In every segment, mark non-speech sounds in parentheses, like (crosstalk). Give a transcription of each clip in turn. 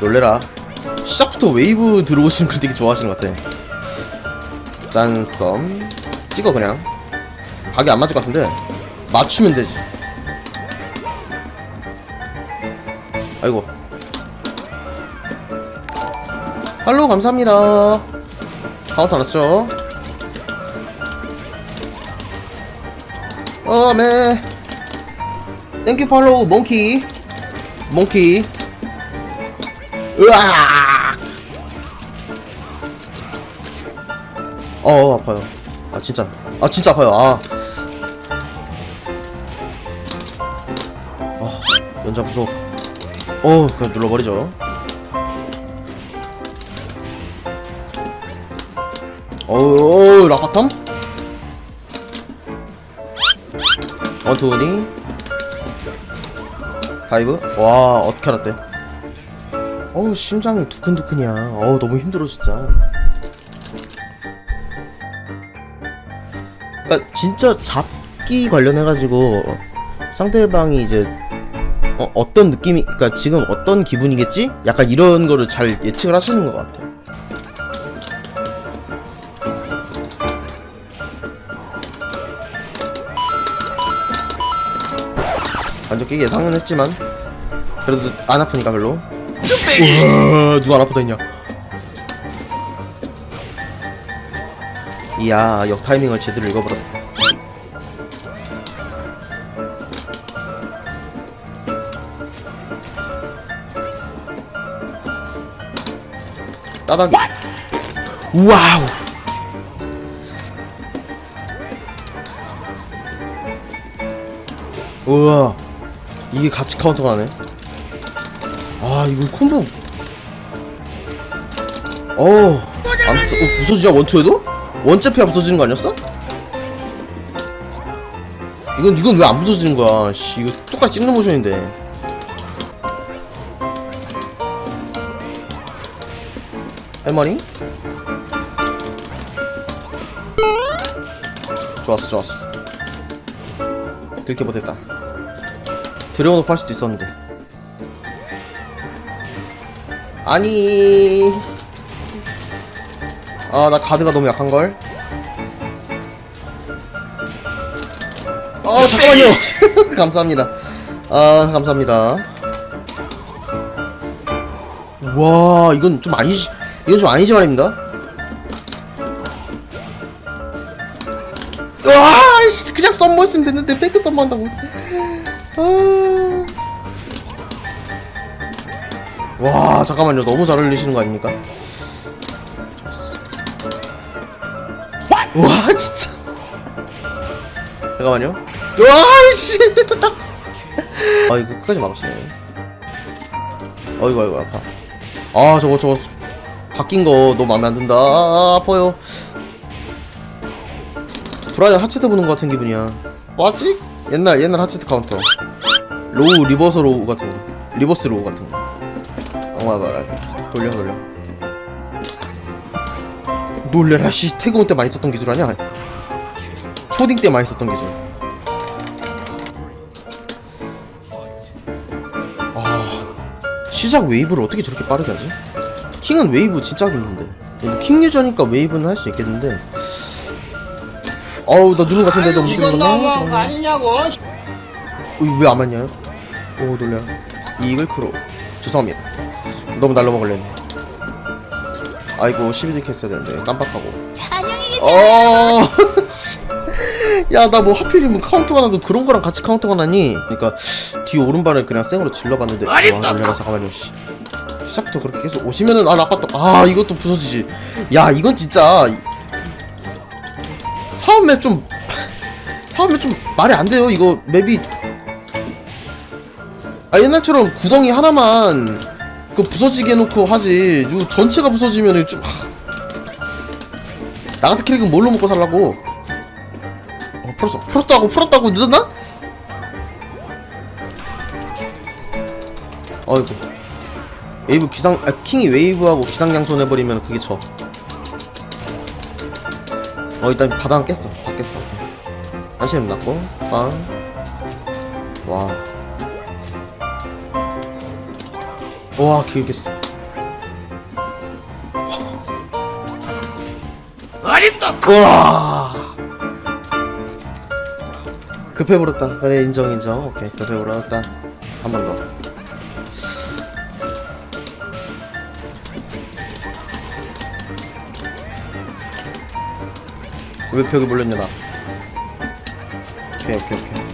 놀래라. 시작부터 웨이브 들어오시는 걸 되게 좋아하시는 것 같아. 짠썸. 찍어 그냥. 각이 안 맞을 것 같은데. 맞추면 되지. 아이고. 할로 감사합니다. 카운트 안 왔죠 어메 땡큐 팔로우 몽키 몽키 으악! 어 아파요. 아 진짜. 아 진짜 아파요. 아. 아, 연자 무서워. 어, 그냥 눌러버리죠. 어우, 어우, 라파텀? 원투니 다이브? 와, 어떻게 알았대? 어우, 심장이 두근두근이야. 어우, 너무 힘들어, 진짜. 그니까, 진짜 잡기 관련해가지고, 상대방이 이제 어, 어떤 느낌이 그러니까 지금 어떤 기분이겠지? 약간 이런 거를 잘 예측을 하시는 것 같아요. 완전 깨기 예상은 했지만 그래도 안 아프니까 별로. 우와 누가 안 아프다 했냐? 이야 역 타이밍을 제대로 읽어버렸다. 따닥이 와우 우와 이게 같이 카운터가 나네. 아 이거 콤보. 부서, 어, 부서지냐 원투에도? 원잽해야 부서지는 거 아니었어? 이건 이건 왜 안 부서지는 거야? 씨 이거 똑같이 찍는 모션인데. 할머니? 좋았어 좋았어. 들켜 못했다 오프 할 수도 있었는데. 아니. 아 나 가드가 너무 약한걸. 어 잠깐만요. (laughs) 감사합니다. 아 감사합니다. 와 이건 좀 아니지 이건 좀 아니지 말입니다. 와 씨, 그냥 썸머 했으면 됐는데 페이크 썸머 한다고. 아... 와 잠깐만요. 너무 잘 어울리시는 거 아닙니까. 와 진짜. 잠깐만요. 와씨. 아 이거 끝까지 막으시네. 어이구 어이구 아파. 아 저거 저거. 바뀐 거 너무 마음에 안 든다. 아, 아파요. 브라이언 하체드 보는 거 같은 기분이야. 뭐지? 옛날 옛날 하체드 카운터. 로우 리버스 로우 같은 거. 리버스 로우 같은 거 엉마 봐라 돌려 돌려. 놀래라 씨. 태그온 때 많이 썼던 기술 아니야? 초딩 때 많이 썼던 기술. 아 시작 웨이브를 어떻게 저렇게 빠르게 하지? 킹은 웨이브 진짜 하기 힘든데. 뭐킹 유저니까 웨이브는 할 수 있겠는데. 어우 나 누른 것 같은데 너무 이건 거네 아니냐고. 왜안 맞냐? 오 놀래 이글 크로. 죄송합니다 너무 날라먹을래 아이고 12등 했어야 되는데 깜빡하고 안녕히 계세요. 어. (laughs) 야, 나 뭐 하필이면 카운터가 나도 그런 거랑 같이 카운터가 나니? 그러니까 뒤 오른발을 그냥 생으로 질러봤는데 와, 놀래라 잠깐만요. 씨. 시작부터 그렇게 계속 오시면은 아, 나빴다. 아, 이것도 부서지지. 야, 이건 진짜 이- 사업맵 좀 사업맵 좀 말이 안 돼요. 이거 맵이 아, 옛날처럼 구덩이 하나만 그 부서지게 해놓고 하지. 이거 전체가 부서지면은 좀 하, 나 같은 캐릭은 뭘로 먹고 살라고? 어, 풀었어. 풀었다고, 풀었다고, 늦었나? 어이구. 웨이브 기상, 아, 킹이 웨이브하고 기상양손 해버리면 그게 져. 어, 일단 바닥은 깼어. 다 깼어. 한시름 났고, 빵. 와. 와, 길겠어. 와. 급해버렸다. 그래, 인정, 인정. 오케이, 급해버렸다. 한 번 더. 왜 벽에 몰렸냐, 나. 오케이, 오케이, 오케이.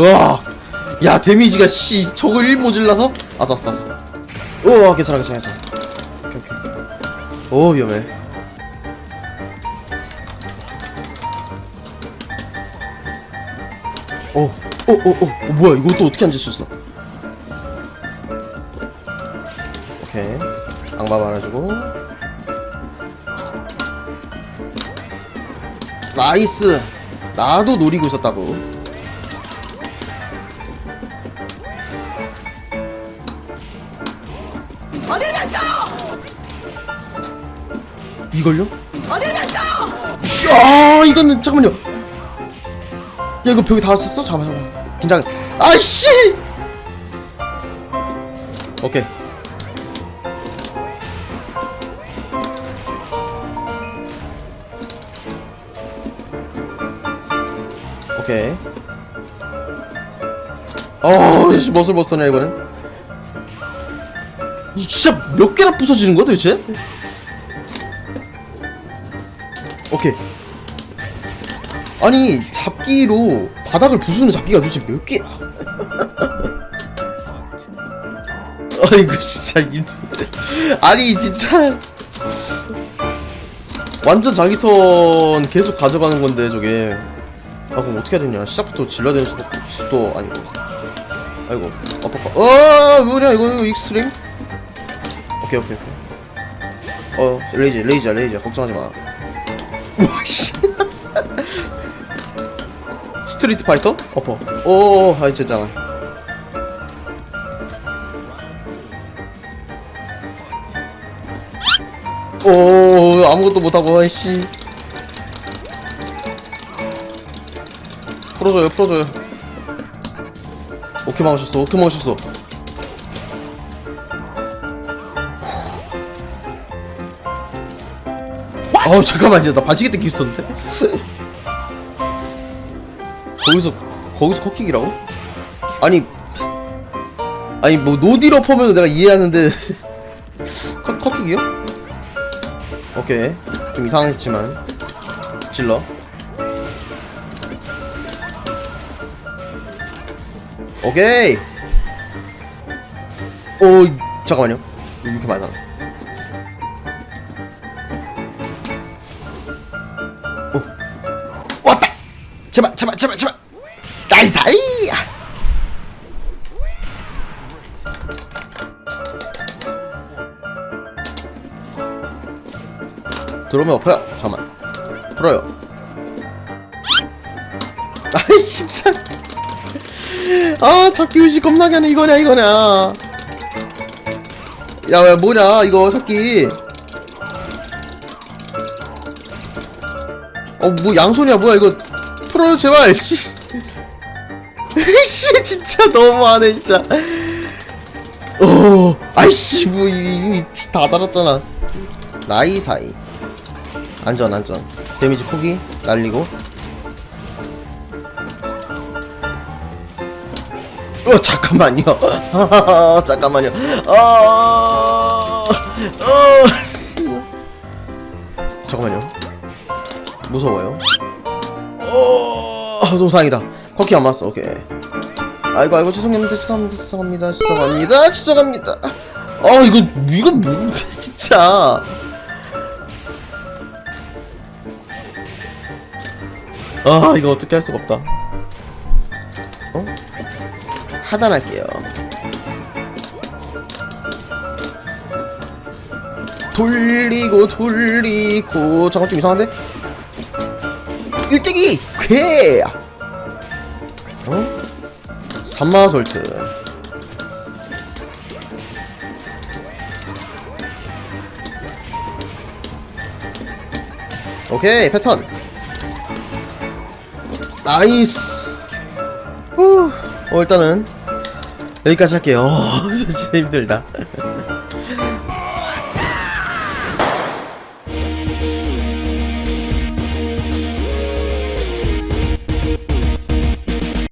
우와. 야 데미지가 씨 저걸 1 모질라서? 아싸 아싸 아싸. 우와 괜찮아 괜찮아 괜찮아. 오케이 오케이 오 위험해. 어어어어 어, 뭐야 이거 또 어떻게 앉을 수 있어? 오케이. 악마 말아주고. 나이스. 나도 노리고 있었다고 이걸요? 어딜 갔어? 야 이거는 잠깐만요 야 이거 벽에 닿았었어? 잠깐만 잠깐만 긴장 아이씨 오케이 오케이 어씨 멋을 못 써네 이거는 이 진짜 몇 개나 부서지는 거야 도대체? 오케이. 아니 잡기로 바닥을 부수는 잡기가 도대체 몇 개야? (laughs) 아이고 진짜 힘든데. 아니 진짜. 완전 자기 턴 계속 가져가는 건데 저게. 아 그럼 어떻게 해야 되냐? 시작부터 질러야 되는 수도, 수도 아니고. 아이고 어떡하 어 뭐냐 이거 이거 익스트림? 오케이 오케이 오케이. 어 레이지 레이지야 레이지야. 걱정하지 마 와씨 (laughs) 스트리트 파이터? 어퍼. 오오 아이 진짜잖아 오 아무것도 못하고 아이씨. 풀어줘요 풀어줘요. 오케이 막으셨어 오케이 막으셨어 아우 잠깐만요. 나 반지게 뜯기 있었는데? 거기서 거기서 커킥이라고? 아니 아니 뭐 노디러 포면 내가 이해하는데 (laughs) 커, 커킥이요? 오케이. 좀 이상했지만. 질러. 오케이. 오 잠깐만요. 왜 이렇게 오 제발 제발 제발 제발. 나이스 아이. 들어오면 엎어요. 잠깐만. 풀어요. 아이 진짜. 아 잡기 의식 겁나게 하네. 이거냐 이거냐. 야 야 뭐냐 이거 잡기 어 뭐 양손이야. 뭐야 이거 풀어요 제발. (laughs) 씨. 씨, 진짜 너무하네 진짜. 어 아이씨 뭐이다 달았잖아. 나이 사이. 안전 안전. 데미지 포기 날리고. 어 잠깐만요. (laughs) 잠깐만요. 어, 어, 잠깐만요. 무서워요 어 동상이다. 커키 안 맞았어. 오케이. 아이고 아이고 죄송합니다. 죄송합니다. 죄송합니다. 죄송합니다. 죄송합니다. 아 이거 이거 뭐 (laughs) 진짜. 아 이거 어떻게 할 수가 없다. 어? 하단할게요. 돌리고 돌리고. 잠깐 좀 이상한데? 1대2! 괴! 어? 삼마솔트 오케이, 패턴. 나이스! 후. 어, 일단은 여기까지 할게요. (laughs) 진짜 힘들다. (laughs)